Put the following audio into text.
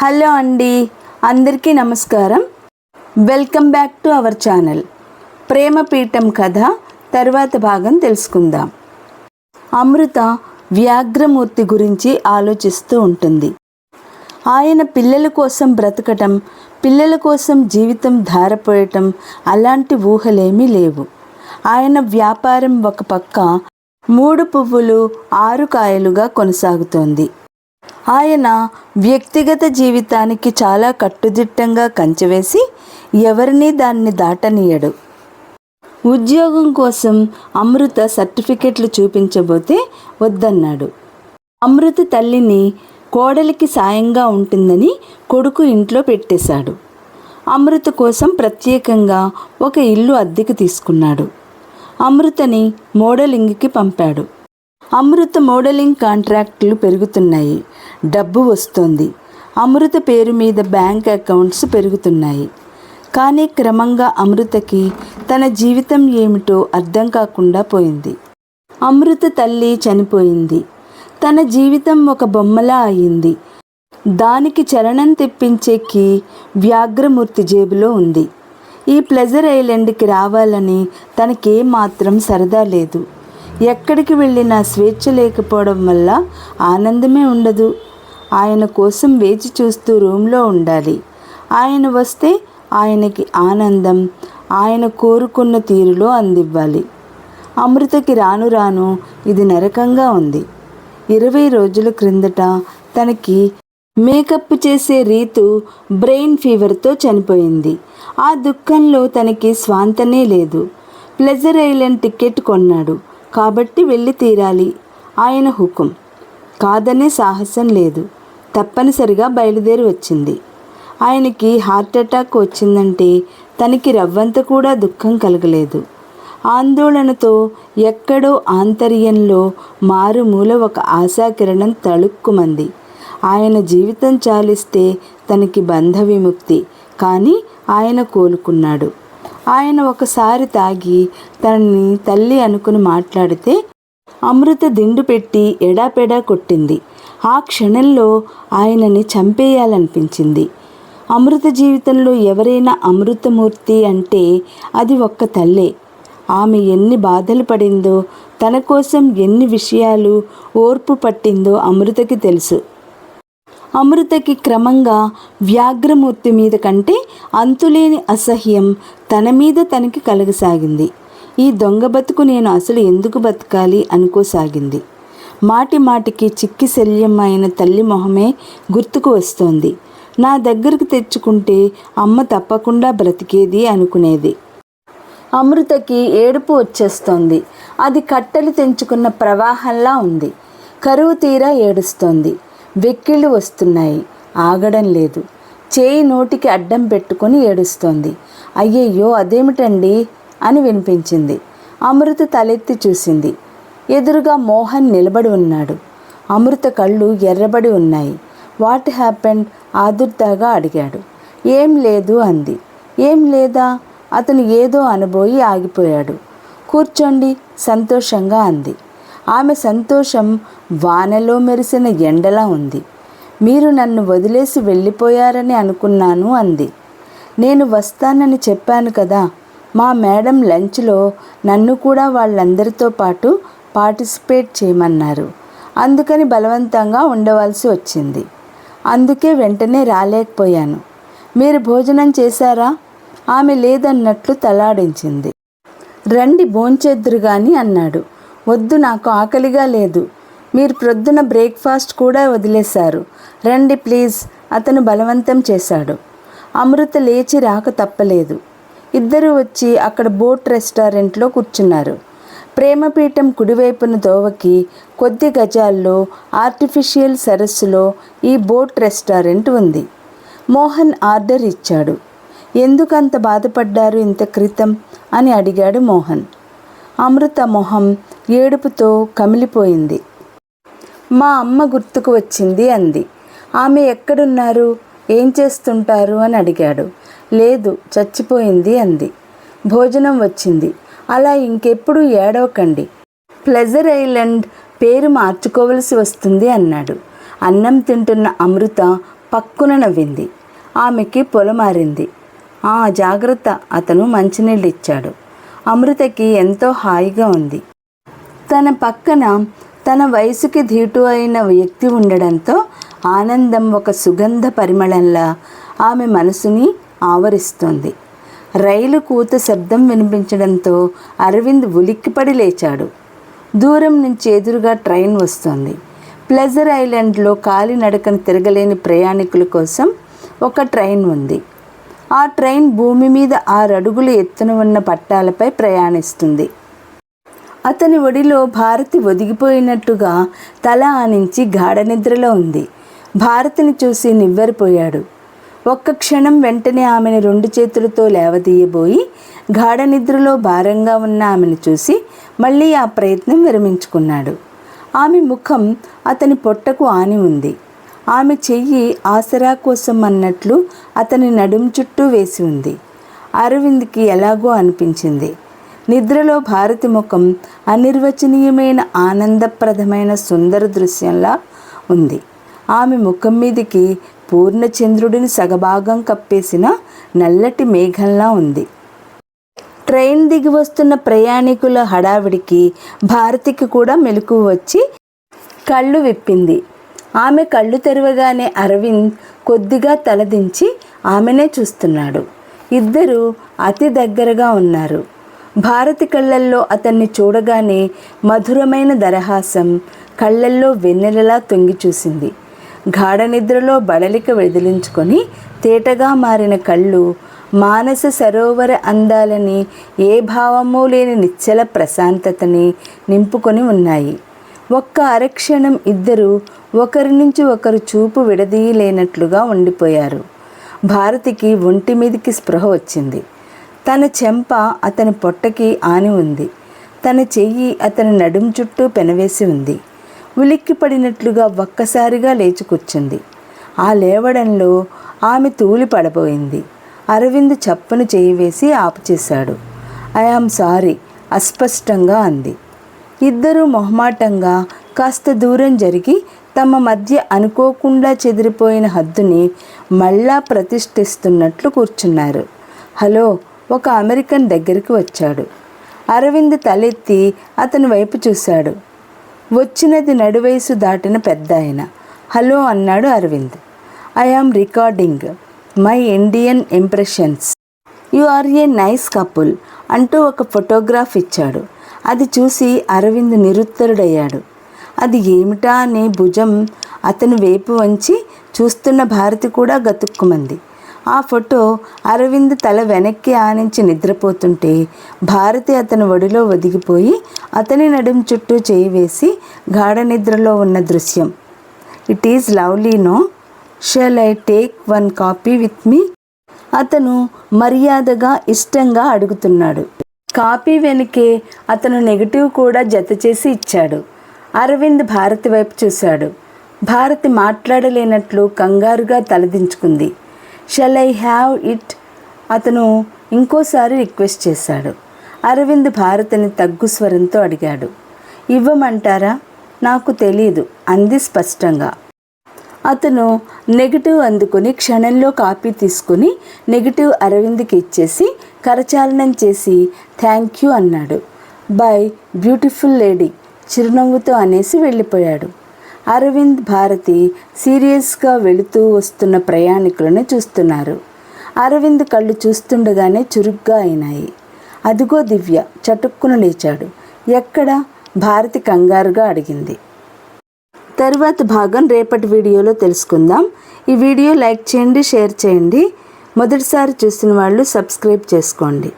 Hello అండి అందరికీ నమస్కారం. Welcome back to our channel. ప్రేమపీఠం కథ తర్వాత భాగం తెలుసుకుందాం. అమృత వ్యాఘ్రమూర్తి గురించి ఆలోచిస్తూ ఉంటుంది. ఆయన పిల్లల కోసం బ్రతకటం పిల్లల కోసం జీవితం ధారపోయటం అలాంటి ఊహలేమీ లేవు. ఆయన వ్యాపారం ఒక పక్క మూడు పువ్వులు ఆరు కాయలుగా కొనసాగుతోంది. ఆయన వ్యక్తిగత జీవితానికి చాలా కట్టుదిట్టంగా కంచెవేసి ఎవరినీ దాన్ని దాటనీయడు. ఉద్యోగం కోసం అమృత సర్టిఫికెట్లు చూపించబోతే వద్దన్నాడు. అమృత తల్లిని కోడలికి సాయంగా ఉంటుందని కొడుకు ఇంట్లో పెట్టేశాడు. అమృత కోసం ప్రత్యేకంగా ఒక ఇల్లు అద్దెకి తీసుకున్నాడు. అమృతని మోడలింగ్కి పంపాడు. అమృత మోడలింగ్ కాంట్రాక్టులు పెరుగుతున్నాయి. డబ్బు వస్తుంది. అమృత పేరు మీద బ్యాంక్ అకౌంట్స్ పెరుగుతున్నాయి. కానీ క్రమంగా అమృతకి తన జీవితం ఏమిటో అర్థం కాకుండా పోయింది. అమృత తల్లి చనిపోయింది. తన జీవితం ఒక బొమ్మలా అయింది. దానికి చరణం తెప్పించే కీ వ్యాఘ్రమూర్తి జేబులో ఉంది. ఈ ప్లెజర్ ఐలాండ్కి రావాలని తనకేమాత్రం సరదా లేదు. ఎక్కడికి వెళ్ళినా స్వేచ్ఛ లేకపోవడం వల్ల ఆనందమే ఉండదు. ఆయన కోసం వేచి చూస్తూ రూమ్లో ఉండాలి. ఆయన వస్తే ఆయనకి ఆనందం ఆయన కోరుకున్న తీరులో అందివ్వాలి. అమృతకి రాను రాను ఇది నరకంగా ఉంది. ఇరవై రోజుల క్రిందట తనకి మేకప్ చేసే రీతు బ్రెయిన్ ఫీవర్తో చనిపోయింది. ఆ దుఃఖంలో తనకి స్వాంతనే లేదు. ప్లెజర్ ఐలాండ్ టికెట్ కొన్నాడు. కాబట్టి వెళ్ళి తీరాలి. ఆయన హుకుం. కాదనే సాహసం లేదు. తప్పనిసరిగా బయలుదేరి వచ్చింది. ఆయనకి హార్ట్ అటాక్ వచ్చిందంటే తనకి రవ్వంత కూడా దుఃఖం కలగలేదు. ఆందోళనతో ఎక్కడో ఆంతర్యంలో మారుమూల ఒక ఆశాకిరణం తళుక్కుమంది. ఆయన జీవితం చాలిస్తే తనకి బంధ విముక్తి కానీ ఆయన కోలుకున్నాడు. ఆయన ఒకసారి తాగి తనని తల్లి అనుకుని మాట్లాడితే అమృత దిండు పెట్టి ఎడాపెడా కొట్టింది. ఆ క్షణంలో ఆయనని చంపేయాలనిపించింది. అమృత జీవితంలో ఎవరైనా అమృతమూర్తి అంటే అది ఒక్క తల్లే. ఆమె ఎన్ని బాధలు పడిందో తన కోసం ఎన్ని విషయాలు ఓర్పు పట్టిందో అమృతకి తెలుసు. అమృతకి క్రమంగా వ్యాఘ్రమూర్తి మీద కంటే అంతులేని అసహ్యం తన మీద తనకి కలగసాగింది. ఈ దొంగ బతుకు నేను అసలు ఎందుకు బతకాలి అనుకోసాగింది. మాటి మాటికి చిక్కి శల్యమైన తల్లి మొహమే గుర్తుకు వస్తోంది. నా దగ్గరకు తెచ్చుకుంటే అమ్మ తప్పకుండా బ్రతికేది అనుకునేది. అమృతకి ఏడుపు వచ్చేస్తోంది. అది కట్టెలు తెంచుకున్న ప్రవాహంలా ఉంది. కరువు తీరా ఏడుస్తోంది. వెక్కిళ్ళు వస్తున్నాయి. ఆగడం లేదు. చేయి నోటికి అడ్డం పెట్టుకొని ఏడుస్తోంది. అయ్యయ్యో అదేమిటండి? అని వినిపించింది. అమృత తలెత్తి చూసింది. ఎదురుగా మోహన్ నిలబడి ఉన్నాడు. అమృత కళ్ళు ఎర్రబడి ఉన్నాయి. What happened? ఆదుర్దాగా అడిగాడు. ఏం లేదు అంది. ఏం లేదా? అతను ఏదో అనబోయి ఆగిపోయాడు. కూర్చోండి సంతోషంగా అంది. ఆమె సంతోషం వానలో మెరిసిన ఎండలా ఉంది. మీరు నన్ను వదిలేసి వెళ్ళిపోయారని అనుకున్నాను అంది. నేను వస్తానని చెప్పాను కదా మా మేడం లంచ్లో నన్ను కూడా వాళ్ళందరితో పాటు పార్టిసిపేట్ చేయమన్నారు. అందుకని బలవంతంగా ఉండవలసి వచ్చింది. అందుకే వెంటనే రాలేకపోయాను. మీరు భోజనం చేశారా? ఆమె లేదన్నట్లు తలాడించింది. రండి భోంచేద్దురు గాని అన్నాడు. వద్దు నాకు ఆకలిగా లేదు. మీరు ప్రొద్దున బ్రేక్ఫాస్ట్ కూడా వదిలేశారు. రండి ప్లీజ్ అతను బలవంతం చేశాడు. అమృత లేచి రాక తప్పలేదు. ఇద్దరు వచ్చి అక్కడ బోట్ రెస్టారెంట్లో కూర్చున్నారు. ప్రేమపీఠం కుడివైపున దోవకి కొద్ది గజాల్లో ఆర్టిఫిషియల్ సరస్సులో ఈ బోట్ రెస్టారెంట్ ఉంది. మోహన్ ఆర్డర్ ఇచ్చాడు. ఎందుకంత బాధపడ్డారు ఇంత క్రితం? అని అడిగాడు మోహన్. అమృత మొహం ఏడుపుతో కమిలిపోయింది. మా అమ్మ గుర్తుకు వచ్చింది అంది. ఆమె ఎక్కడున్నారు? ఏం చేస్తుంటారు అని అడిగాడు. లేదు చచ్చిపోయింది అంది. భోజనం వచ్చింది. అలా ఇంకెప్పుడు ఏడవకండి. ప్లెజర్ ఐలాండ్ పేరు మార్చుకోవలసి వస్తుంది అన్నాడు. అన్నం తింటున్న అమృత పక్కున నవ్వింది. ఆమెకి పొలమారింది. ఆ జాగ్రత్త అతను మంచినీళ్ళు ఇచ్చాడు. అమృతకి ఎంతో హాయిగా ఉంది. తన పక్కన తన వయసుకి ధీటు అయిన వ్యక్తి ఉండడంతో ఆనందం ఒక సుగంధ పరిమళంలా ఆమె మనసుని ఆవరిస్తోంది. రైలు కూత శబ్దం వినిపించడంతో అరవింద్ ఉలిక్కిపడి లేచాడు. దూరం నుంచి ఎదురుగా ట్రైన్ వస్తోంది. ప్లెజర్ ఐలాండ్లో కాలినడకన తిరగలేని ప్రయాణికుల కోసం ఒక ట్రైన్ ఉంది. ఆ ట్రైన్ భూమి మీద ఆరు అడుగుల ఎత్తున ఉన్న పట్టాలపై ప్రయాణిస్తుంది. అతని ఒడిలో భారతి ఒదిగిపోయినట్టుగా తల ఆనించి గాఢనిద్రలో ఉంది. భారతిని చూసి నివ్వెరపోయాడు. ఒక్క క్షణం వెంటనే ఆమెను రెండు చేతులతో లేవదీయబోయి గాఢ నిద్రలో భారంగా ఉన్న ఆమెను చూసి మళ్ళీ ఆ ప్రయత్నం విరమించుకున్నాడు. ఆమె ముఖం అతని పొట్టకు ఆని ఉంది. ఆమె చెయ్యి ఆసరా కోసం అన్నట్లు అతని నడుం చుట్టూ వేసి ఉంది. అరవింద్కి ఎలాగో అనిపించింది. నిద్రలో భారతి ముఖం అనిర్వచనీయమైన ఆనందప్రదమైన సుందర దృశ్యంలా ఉంది. ఆమె ముఖం మీదికి పూర్ణచంద్రుడిని సగభాగం కప్పేసిన నల్లటి మేఘంలా ఉంది. ట్రైన్ దిగి వస్తున్న ప్రయాణికుల హడావిడికి భారతికి కూడా మెలకు వచ్చి కళ్ళు విప్పింది. ఆమె కళ్ళు తెరవగానే అరవింద్ కొద్దిగా తలదించి ఆమెనే చూస్తున్నాడు. ఇద్దరూ అతి దగ్గరగా ఉన్నారు. భారతి కళ్ళల్లో అతన్ని చూడగానే మధురమైన దరహాసం కళ్ళల్లో వెన్నెలలా తొంగి చూసింది. గాఢ నిద్రలో బడలిక వెదిలించుకొని తేటగా మారిన కళ్ళు మానస సరోవర అందాలని ఏ భావమూ లేని నిశ్చల ప్రశాంతతని నింపుకొని ఉన్నాయి. ఒక్క అరక్షణం ఇద్దరు ఒకరి నుంచి ఒకరు చూపు విడదీయలేనట్లుగా ఉండిపోయారు. భారతికి ఒంటి మీదికి స్పృహ వచ్చింది. తన చెంప అతని పొట్టకి ఆని ఉంది. తన చెయ్యి అతని నడుం చుట్టూ పెనవేసి ఉంది. ఉలిక్కి పడినట్లుగా ఒక్కసారిగా లేచి కూర్చుంది ఆ లేవడంలో ఆమె తూలి పడబోయింది అరవింద్ చప్పును చేయి వేసి ఆపుచేశాడు. ఐఆమ్ సారీ అస్పష్టంగా అంది. ఇద్దరూ మొహమాటంగా కాస్త దూరం జరిగి తమ మధ్య అనుకోకుండా చెదిరిపోయిన హద్దుని మళ్ళా ప్రతిష్ఠిస్తున్నట్లు కూర్చున్నారు. హలో ఒక అమెరికన్ దగ్గరికి వచ్చాడు. అరవింద్ తలెత్తి అతని వైపు చూశాడు. వచ్చినది నడువయసు దాటిన పెద్ద ఆయన హలో అన్నాడు Arvind. I am recording my Indian impressions. You are a nice couple అంటూ ఒక ఫోటోగ్రాఫ్ ఇచ్చాడు. అది చూసి అరవింద్ నిరుత్తరుడయ్యాడు. అది ఏమిటా అనే భుజం అతను వేపు వంచి చూస్తున్న భారతి కూడా గతుక్కుమంది. ఆ ఫోటో అరవింద్ తల వెనక్కి ఆనించి నిద్రపోతుంటే భారతి అతని ఒడిలో ఒదిగిపోయి అతని నడుం చుట్టూ చేయి వేసి గాఢ నిద్రలో ఉన్న దృశ్యం. It is lovely no? Shall I take one copy with me? అతను మర్యాదగా ఇష్టంగా అడుగుతున్నాడు. కాపీ వెనుకే అతను నెగిటివ్ కూడా జత చేసి ఇచ్చాడు. అరవింద్ భారతి వైపు చూశాడు. భారతి మాట్లాడలేనట్లు కంగారుగా తలదించుకుంది. షెల్ ఐ హ్యావ్ ఇట్ అతను ఇంకోసారి రిక్వెస్ట్ చేశాడు. అరవింద్ భారతిని తగ్గు స్వరంతో అడిగాడు. ఇవ్వమంటారా? నాకు తెలియదు అంది స్పష్టంగా. అతను నెగిటివ్ అందుకొని క్షణంలో కాపీ తీసుకుని నెగిటివ్ అరవింద్కి ఇచ్చేసి కరచాలనం చేసి థ్యాంక్ యూ అన్నాడు. బై బ్యూటిఫుల్ లేడీ చిరునవ్వుతో అనేసి వెళ్ళిపోయాడు. అరవింద్ భారతి సీరియస్గా వెళుతూ వస్తున్న ప్రయాణికులను చూస్తున్నారు. అరవింద్ కళ్ళు చూస్తుండగానే చురుగ్గా అయినాయి. అదిగో దివ్య చటుక్కున లేచాడు. ఎక్కడ? భారతి కంగారుగా అడిగింది. తరువాత భాగం రేపటి వీడియోలో తెలుసుకుందాం. ఈ వీడియో లైక్ చేయండి షేర్ చేయండి. మొదటిసారి చూసిన వాళ్ళు సబ్స్క్రైబ్ చేసుకోండి.